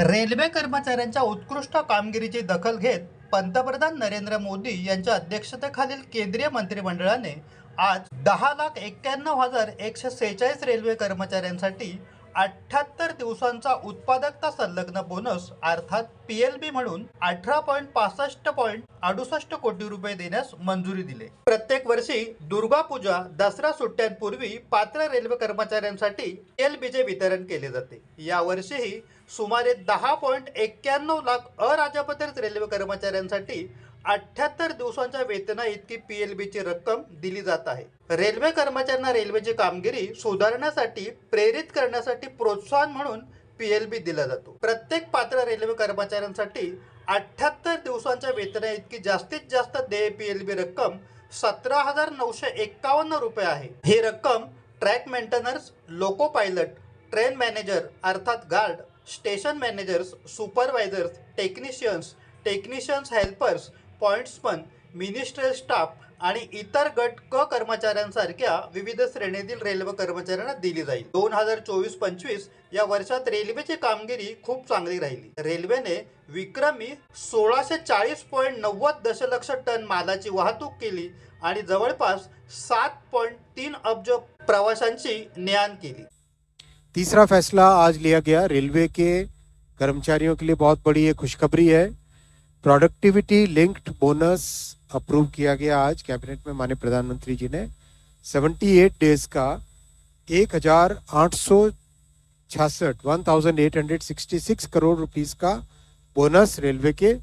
Railway कर्मचाऱ्यांच्या उत्कृष्ट कामगिरीची दखल घेत पंतप्रधान नरेंद्र मोदी यांच्या अध्यक्षतेखालील केंद्रीय मंत्रिमंडळाने आज दहा लाख एक्क्याण्णव हजार एकशे सेहेचाळीस रेल्वे कर्मचाऱ्यांसाठी अठ्ठ्याहत्तर दिवसांचा उत्पादकता संलग्न बोनस अर्थात पी एल बी म्हणून अठरा पॉईंट पासष्ट पॉईंट अडुसष्ट कोटी रुपये देण्यास मंजुरी दिली. प्रत्येक वर्षी दुर्गा पूजा दसरा सुट्ट्यांपूर्वी पात्र रेल्वे कर्मचाऱ्यांसाठी एल बीचे वितरण केले जाते. यावर्षीही सुमारे दहा पॉईंट एक्क्याण्णव लाख अराजपत्रित रेल्वे कर्मचाऱ्यांसाठी अठ्ठ्याहत्तर दिवसांच्या वेतना इतकी पी एल बीची रक्कम दिली जात आहे. रेल्वे कर्मचाऱ्यांना रेल्वेची कामगिरी सुधारण्यासाठी प्रेरित करण्यासाठी प्रोत्साहन म्हणून पी एल बी दिला जातो. प्रत्येक पात्र रेल्वे कर्मचाऱ्यांसाठी अठ्ठ्याहत्तर दिवसांच्या वेतना इतकी जास्तीत जास्त देय पी एल बी रक्कम सतरा हजार नऊशे एक्कावन्न रुपये आहे. ही रक्कम track maintainers loco pilot train manager अर्थात guard station managers supervisors technicians technicians helpers pointsman ministerial staff आणि इतर गट क कर्मचाऱ्यांसारख्या विविध श्रेणीतील रेल्वे कर्मचाऱ्यांना दिली जाईल. दोन हजार चोवीस पंचवीस या वर्षात रेल्वेची कामगिरी खूप चांगली राहिली. रेल्वेने विक्रमी सोळाशे चाळीस पॉईंट नव्वद दशलक्ष टन मालाची वाहतूक केली आणि जवळपास सात पॉईंट तीन अब्ज प्रवाशांची ने केली. तीसरा फैसला आज लिया गया. रेलवे के कर्मचारियों के लिए बहुत बड़ी ये खुशखबरी है। प्रोडक्टिविटी लिंक्ड बोनस अप्रूव किया गया आज कैबिनेट में, माननीय प्रधानमंत्री जी ने। 78 डेज़ का एक हज़ार आठ सौ छियासठ one thousand eight hundred sixty six crore rupees का बोनस रेलवे के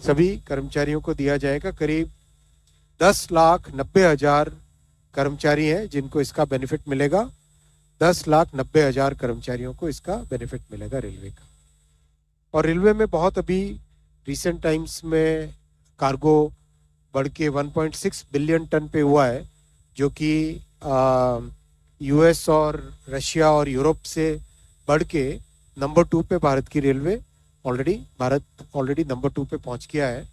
सभी कर्मचारियों को दिया जाएगा। करीब दस लाख नब्बे हज़ार कर्मचारी हैं जिनको इसका बेनिफिट मिलेगा। दस लाख नब्बे हज़ार कर्मचारियों को इसका बेनिफिट मिलेगा रेलवे का। और रेलवे में बहुत अभी रिसेंट टाइम्स में कार्गो बढ़ के 1.6 बिलियन टन पे हुआ है, जो कि यूएस और रशिया और यूरोप से बढ़ के नंबर टू पे भारत की railway already Bharat already number two पे पहुँच गया है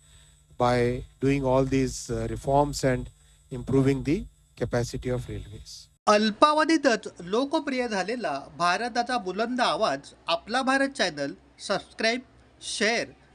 by doing all these reforms and improving the capacity of railways अल्पावधीतच लोकप्रिय झालेला भारताचा बुलंद आवाज़ आपला Bharat channel subscribe share